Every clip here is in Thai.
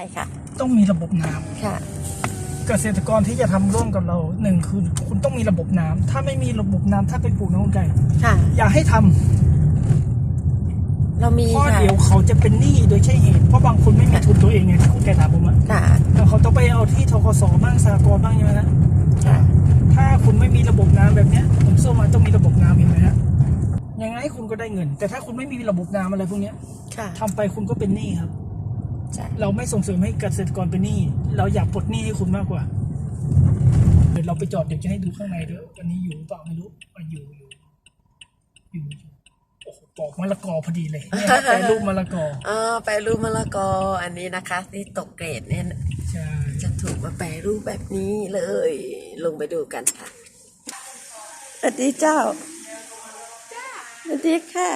ช่ค่ะ ต้องมีระบบน้ำค่ะ เกษตรกรที่จะทำร่วมกับเราหนึ่งคือคุณต้องมีระบบน้ำถ้าไม่มีระบบน้ำถ้าไปปลูกน้ำไก่ ค่ะ อย่าให้ทำเรามีเพราะค่ะ เดี๋ยวเขาจะเป็นหนี้โดยใช่เหตุ เพราะบางคนไม่มีทุนตัวเองไงที่คุณแกถามผมอะค่ะ แต่เขาต้องไปเอาที่ทกสบ้างสากลบ้างใช่ไหมนะค่ะ ถ้าคุณไม่มีระบบน้ำแบบเนี้ยผมส้มมันต้องมีระบบน้ำเห็นไหมฮะยังไงคุณก็ได้เงิน แต่ถ้าคุณไม่มีระบบน้ำอะไรพวกเนี้ยค่ะ ทำไปคุณก็เป็นหนี้ครับใช่ เราไม่ส่งเสริมให้เกษตรกรเป็นหนี้เราอยากปลดหนี้ให้คุณมากกว่าเดี๋ยวเราไปจอดเดี๋ยวจะให้ดูข้างในด้วยวันนี้อยู่หรือเปล่าไม่รู้อะอยู่อยู่อยู่อยู่โอ้โหปอกมะละกอพอดีเลยเนี่ยครับแปรรูปมะละกออ๋อแปรรูปมะละกออันนี้นะคะ ที่ตกเกรดเนี่ยใช่จะถูกมาแปรรูปแบบนี้เลย ลงไปดูกันค่ะสวัสดีเจ้าสวัสดีค่ะ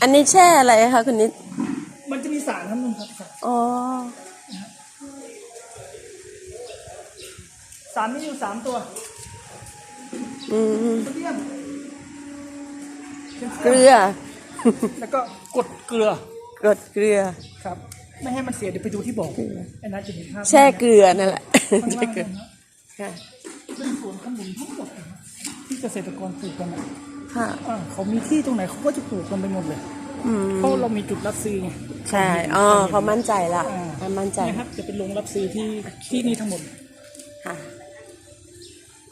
อันนี้แช่อะไรคะคุณนิด มันจะมีสารครับนุ่นครับสารอ๋อ สารมีอยู่สามตัวอืมโซเดียมเกลือ แล้วก็กรดเกลือกรดเกลือ ครับ ไม่ให้มันเสียเดี๋ยวไปดูที่บ่อไอ้นัทจะเห็นภาพแช่เกลือนั่นแหละ ข้างแช่ล่างเกลือนะ ค่ะเป็นสวนขนุนทั้งหมดเลยนะที่เกษตรกรปลูกกันอะค่ะ อ่าเขามีที่ตรงไหนเขาก็จะปลูกกันไปหมดเลยอืมเพราะเรามีจุดรับซื้อไงใช่อ๋อเขามั่นใจละอ่าเขามั่นใจเนะครับจะเป็นโรงรับซื้อที่ที่นี่ทั้งหมด ค่ะ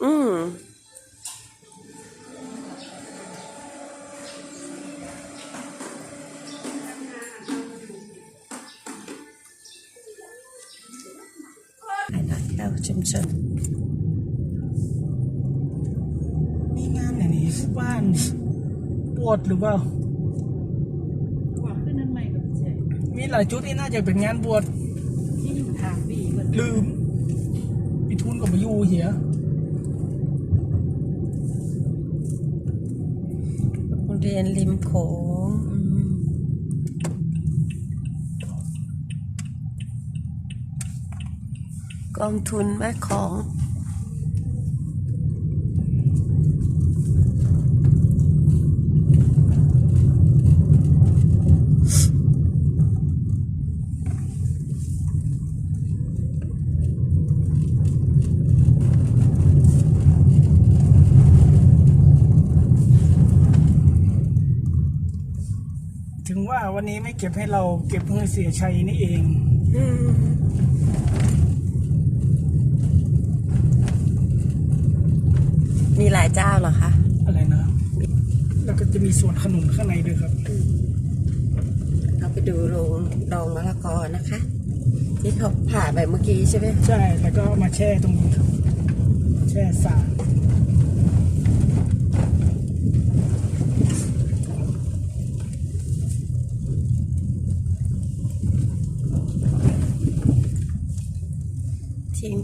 อืมไอ้นักเล่าชุมชน บ้านปวดหรือเปล่า หวังขึ้นนั้นใหม่กับเฉยมีหลายจุดที่น่าจะเป็นงานบวชที่อยู่ทางบีเหมือนลืมอีทุนกับมาอยู่เหียโรงเรียนริมโขงอืมกองทุนแม่ของ ว่าวันนี้ไม่เก็บให้เราเก็บเพื่อเสียชัยนี่เองอืมมีหลายเจ้าเหรอคะ อะไรนะ แล้วก็จะมีสวนขนุนข้างในด้วยครับ เราไปดูโรงดองมะละกอนะคะ ที่เขาผ่าไปเมื่อกี้ใช่ไหม ใช่ แล้วก็เอามาแช่ตรงนี้ครับ แช่สาร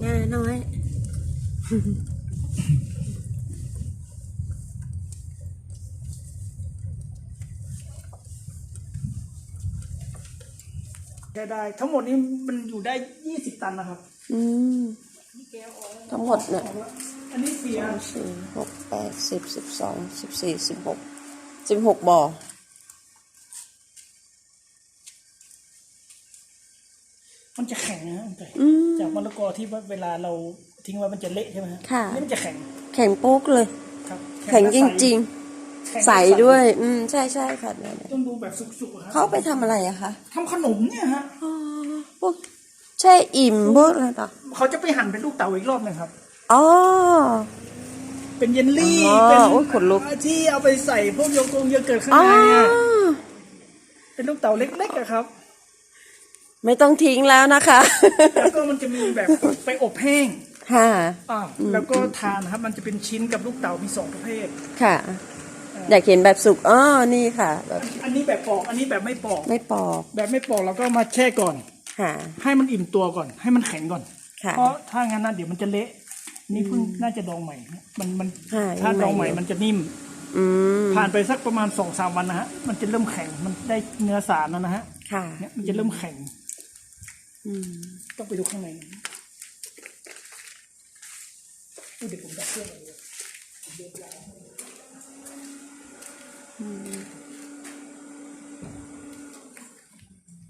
น้าน้อยได้ได้ ทั้งหมดนี้มันอยู่ได้ยี่สิบตันนะครับ อืมทั้งหมดเนี่ยอันนี้เสียสองสี่หกแปดสิบสิบสองสิบสี่สิบหกสิบหกบ่อ มันจะแข็งนะคุณไก่อืม จากมะละกอที่ว่าเวลาเราทิ้งไว้มันจะเละใช่ไหมฮะค่ะ นี่มันจะแข็งแข็งโป๊กเลย ครับแข็งจริงแข็งๆใสด้วย อืม ใช่ใช่ค่ะเนี่ยต้องดูแบบสุกๆอะคเขารับไปทำอะไรอะคะทำขนมเนี่ยฮะอ๋อพวกแช่อิ่มพวกอะไรต่อเขาจะไปหั่นเป็นลูกเต๋าอีกรอบหนึงครับ อ๋อ เป็นเยลลี่อ๋อเป็นโอ้ยขนลุก ที่เอาไปใส่พวกโยโกงโยเกิร์ตข้างอ๋อในอะเป็นลูกเต๋าเล็กๆอะครับ ไม่ต้องทิ้งแล้วนะคะ แล้วก็มันจะมีแบบไปอบแห้งค่ะ อ่าแล้วก็ทานนะครับ มันจะเป็นชิ้นกับลูกเต๋ามีสองประเภท ค่ะ อยากเห็นแบบสุกอ๋อนี่ค่ะ แบบอันนี้แบบปอก อันนี้แบบไม่ปอก ไม่ปอกแบบไม่ปอกเราก็มาแช่ก่อน ค่ะ ให้มันอิ่มตัวก่อน ให้มันแข็งก่อน ค่ะ เพราะถ้างั้นนะเดี๋ยวมันจะเละ นี่เพิ่งน่าจะดองใหม่ มันมันค่ะถ้ายังใหม่ดองใหม่อยู่ มันจะนิ่ม อืมผ่านไปสักประมาณสองสามวันนะฮะ มันจะเริ่มแข็ง มันได้เนื้อสารแล้วนะฮะค่ะ เนี่ยมันจะเริ่มแข็งอืม ต้องไปดูข้างในหน่อยอุ๊ยเดี๋ยวผมดับเครื่องก่อนเลย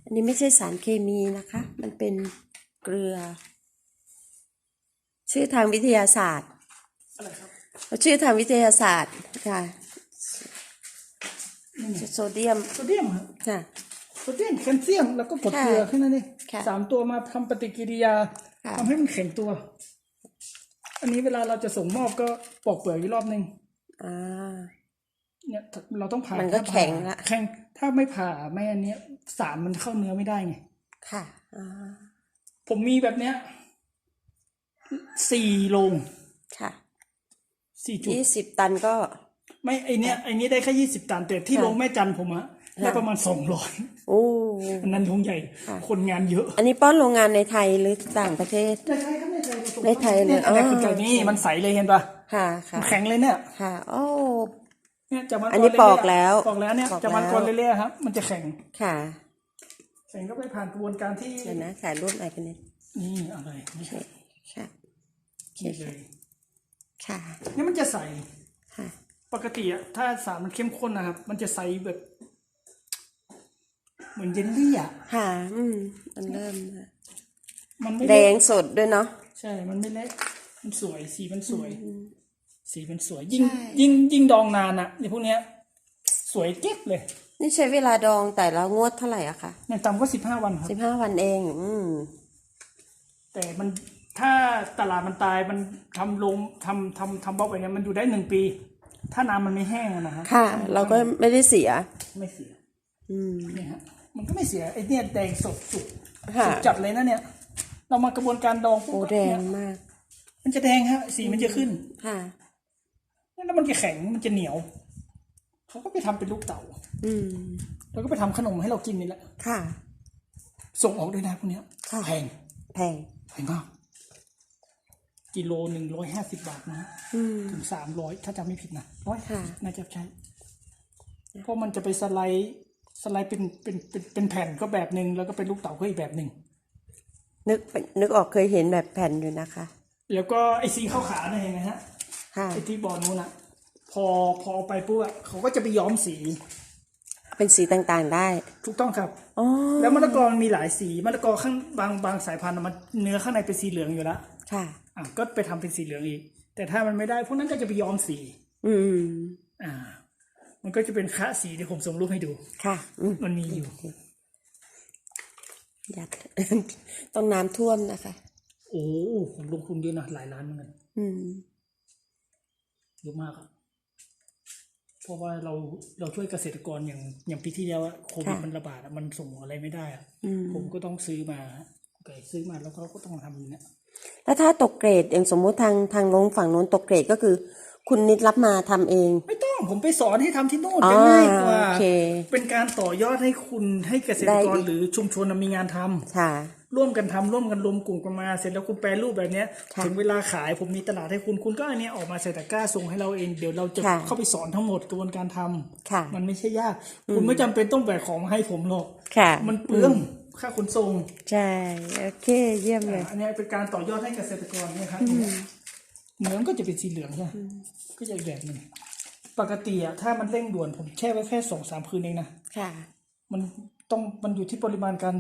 อันนี้ไม่ใช่สารเคมีนะคะ มันเป็นเกลือ ชื่อทางวิทยาศาสตร์อะไรครับชื่อทางวิทยาศาสตร์ค่ะนี่ไงโซเดียม โซเดียมครับค่ะ โซเดียมแคลเซียมแล้วก็กรดเกลือค่ะแค่นั้นเองค่ะสามตัวมาทำปฏิกิริยาค่ะ ทำให้มันแข็งตัว อันนี้เวลาเราจะส่งมอบก็ปอกเปลือกอีกรอบหนึ่งอ่า เนี่ยเราต้องผ่ามันก็ถ้าผ่าแข็งละ แข็งถ้าไม่ผ่าไม่อันเนี้ยสารมันเข้าเนื้อไม่ได้ไง ค่ะอ่าผมมีแบบเนี้ยสี่โรงค่ะสี่จุด ยี่สิบตันก็ ไม่ไอเนี้ยไอนี้ได้แค่ยี่สิบตันแต่ที่ค่ะ โรงแม่จันทร์ผมอะ ได้ค่ะประมาณสองร้อยโอ้อันนั้นโรงใหญ่ค่ะคนงานเยอะ อันนี้ป้อนโรงงานในไทยหรือต่างประเทศ ในไทยครับในไทยผสมในไทยเลยเนี่ยอะไรอ๋อคุณไก่นี่มันใสเลยเห็นปะค่ะค่ะมันแข็งเลยเนี่ย ค่ะ โอ้เนี่ยจะมันอันนี้เรื่ยๆปอกแล้ว ปอกแล้วเนี่ยปอกจะมันแล้วกรเรื่อยๆครับ มันจะแข็ง ค่ะ แข็งก็ไปผ่านกระบวนการที่เดี๋ยวนะถ่ายรูปอะไรกันเนี่ยนี่อะไรนี่ค่ะนี่เลย ค่ะเนี่ยมันจะใส ค่ะ ปกติอะถ้าสารมันเข้มข้นนะครับ มันจะใสแบบ เหมือนเยลลี่อะค่ะอืมมันเริ่มละมันไม่แดเละงสดด้วยเนาะ ใช่ มันไม่เละมันสวยสีมันสวย สีมันสวย ยิ่งใช่ ยิ่งยิ่งดองนานอะในพวกเนี้ย สวยเก๊กเลยนี่ใช้เวลาดองแต่ละงวดเท่าไหร่อะคะอย่างต่ำก็สิบห้าวันครับ สิบห้าวันเอง อืม แต่มันถ้าตลาดมันตายมันทำลงทำทำทำบล็อกไปเนี่ยมันอยู่ได้หนึ่งปี ถ้าน้ำมันไม่แห้งอะนะฮะค่ะ เราก็ไม่ได้เสีย ไม่เสียอืม เนี่ยฮะมัน ก็ไม่เสียไอ้เนี่ยแดงสดสุกค่ะสุกจัดเลยนะเนี่ย เรามากระบวนการดองปุ๊บโอ้แดงเนี่ยมาก มันจะแดงฮะ สีมันจะขึ้น ค่ะ แล้วมันจะแข็งมันจะเหนียว เขาก็ไปทำเป็นลูกเต่าอืม แล้วก็ไปทำขนมให้เรากินนี่แหละ ค่ะ ส่งออกด้วยนะพวกเนี้ยค่ะ แพงแพง แพงมากกิโลหนึ่งร้อยห้าสิบบาทนะอืม ถึงสามร้อยถ้าจำไม่ผิดนะร้อยค่ะ น่าจะใช่เพราะมันจะไปสไลด์ สไลด์เป็นเป็นเป็นเป็นแผ่นก็แบบหนึ่งแล้วก็เป็นลูกเต๋าก็อีกแบบหนึ่งนึกนึกออกเคยเห็นแบบแผ่นอยู่นะคะ แล้วก็ไอสีขาวๆนั่นเองนะฮะค่ะไอที่บอลนู้นอะพอพอเอาไปปุ๊บอะเขาก็จะไปย้อมสี เป็นสีต่างๆได้ ถูกต้องครับอ๋อแล้วมะละกอมันมีหลายสีมะละกอข้างบางบางสายพันธุ์อะมันเนื้อข้างในเป็นสีเหลืองอยู่แล้วค่ะอะก็ไปทำเป็นสีเหลืองอีก แต่ถ้ามันไม่ได้พวกนั้นก็จะไปย้อมสี อืมอ่า มันก็จะเป็นคะสีที่ผมส่งรูปให้ดู ค่ะอืมมันมีอยู่ยัดต้องน้ำท่วมนะคะ โอ้ผมลงทุนเยอะนะหลายล้านเหมือนกันอืม เยอะมากอะเพราะว่าเราเราช่วยเกษตรกรอย่างอย่างปีที่แล้วอะโควิดค่ะ มันระบาดอะมันส่งอะไรไม่ได้อะอืม ผมก็ต้องซื้อมาไก่ซื้อมาแล้วก็ก็ต้องทำอย่างเนี้ยแล้วถ้าตกเกรดอย่างสมมุติทางทางโรงฝั่งโน้นตกเกรดก็คือ คุณนิดรับมาทำเอง ไม่ต้องผมไปสอนให้ทำที่นู่นอ๋อจะง่ายกว่าโอเคเป็นการต่อยอดให้คุณให้เกษตรกรได้อีก หรือชุมชนมีงานทำค่ะ ร่วมกันทำร่วมกันรวมกลุ่มกันมาเสร็จแล้วคุณแปรรูปแบบเนี้ยค่ะถึงเวลาขายผมมีตลาดให้คุณคุณก็อันเนี้ยออกมาใส่ตะกร้าส่งให้เราเองเดี๋ยวเราจะค่ะเข้าไปสอนทั้งหมดกระบวนการทำค่ะ มันไม่ใช่ยาก คุณไม่จำเป็นต้องแบกของมาให้ผมหรอกค่ะมันเปลืองค่าขนส่ง ใช่ โอเค เยี่ยมเลยอะอันเนี้ยเป็นการต่อยอดให้เกษตรกรเนี่ยครับ เนื้อมันก็จะเป็นสีเหลืองใช่ไหมก็จะอีกแบบหนึ่งปกติอะถ้ามันเร่งด่วนผมแช่ไว้แค่สองสามคืนเองนะค่ะ มันต้องมันอยู่ที่ปริมาณการ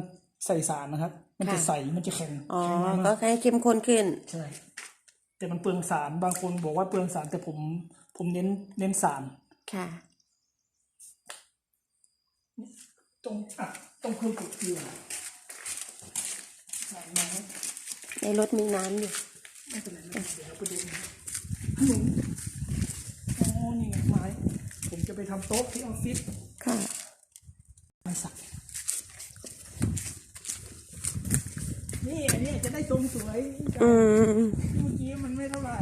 ใส่สารนะครับ มันจะค่ะใสมันจะแข็งอ๋อแข็งมากก็ให้เข้มข้นขึ้นใช่แต่มันเปลืองสารบางคนบอกว่าเปลืองสารแต่ผม ผมเน้นเน้นสารค่ะต้องอะต้องเพิ่มกรดเกลือสารน้อยในรถมีน้ำอยู่ ไม่เป็นไรนะเดี๋ยวเราไปดูนะขนมอ๋อนี่ไงไม้ผมจะไปทำโต๊ะที่ออฟฟิศค่ะ ไม้สัก นี่อันนี้จะได้ทรงสวยอืมเมื่อกี้มันไม่เท่าไหร่